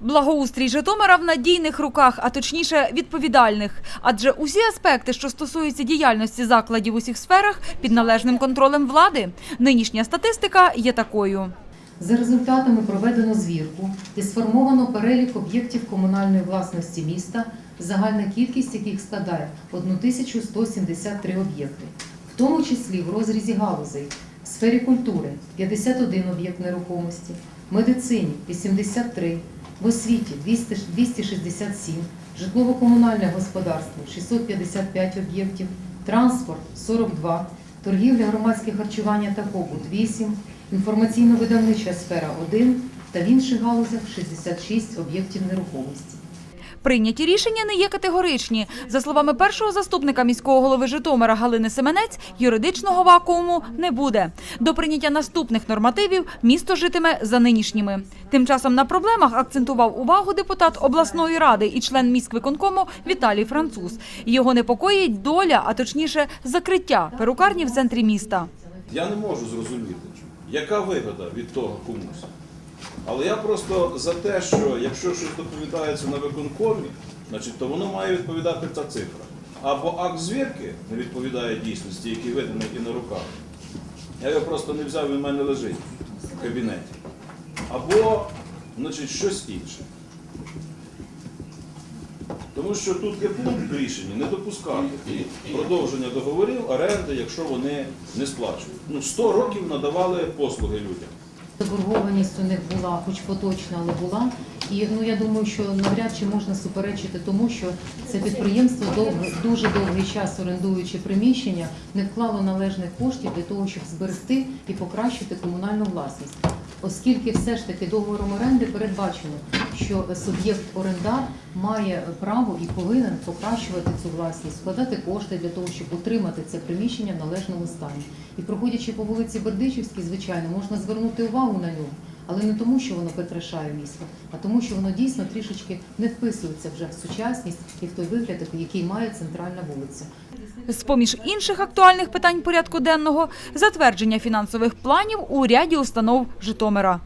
Благоустрій Житомира в надійних руках, а точніше відповідальних. Адже усі аспекти, що стосуються діяльності закладів у всіх сферах, під належним контролем влади. Нинішня статистика є такою. За результатами проведено звірку і сформовано перелік об'єктів комунальної власності міста, загальна кількість яких складає 1173 об'єкти, в тому числі в розрізі галузей, в сфері культури 51 об'єкт нерухомості, медицині 83, в освіті 267, житлово-комунальне господарство 655 об'єктів, транспорт 42, торгівля, громадське харчування та побут 8, інформаційно-видавнича сфера 1 та в інших галузях 66 об'єктів нерухомості. Прийняті рішення не є категоричні. За словами першого заступника міського голови Житомира Галини Семенець, юридичного вакууму не буде. До прийняття наступних нормативів місто житиме за нинішніми. Тим часом на проблемах акцентував увагу депутат обласної ради і член міськвиконкому Віталій Француз. Його непокоїть доля, а точніше закриття перукарні в центрі міста. Я не можу зрозуміти, яка вигода від того комусь. Але я просто за те, що якщо щось доповідається на виконкомі, значить, то воно має відповідати ця цифра. Або акт звірки не відповідає дійсності, який виданий і на руках. Я його просто не взяв, він в мене лежить в кабінеті. Або, значить, щось інше. Тому що тут є пункт в рішенні не допускати продовження договорів оренди, якщо вони не сплачують. Ну, 100 років надавали послуги людям. Заборгованість у них була, хоч поточна, але була. І ну я думаю, що навряд чи можна суперечити тому, що це підприємство довго, дуже довгий час орендуючи приміщення, не вклало належних коштів для того, щоб зберегти і покращити комунальну власність. Оскільки все ж таки договором оренди передбачено, що суб'єкт орендар має право і повинен покращувати цю власність, вкладати кошти для того, щоб утримати це приміщення в належному стані. І проходячи по вулиці Бердичівській, звичайно, можна звернути увагу на нього, але не тому, що воно прикрашає місто, а тому, що воно дійсно трішечки не вписується вже в сучасність і в той вигляд, який має центральна вулиця. З-поміж інших актуальних питань порядку денного затвердження фінансових планів у ряді установ Житомира.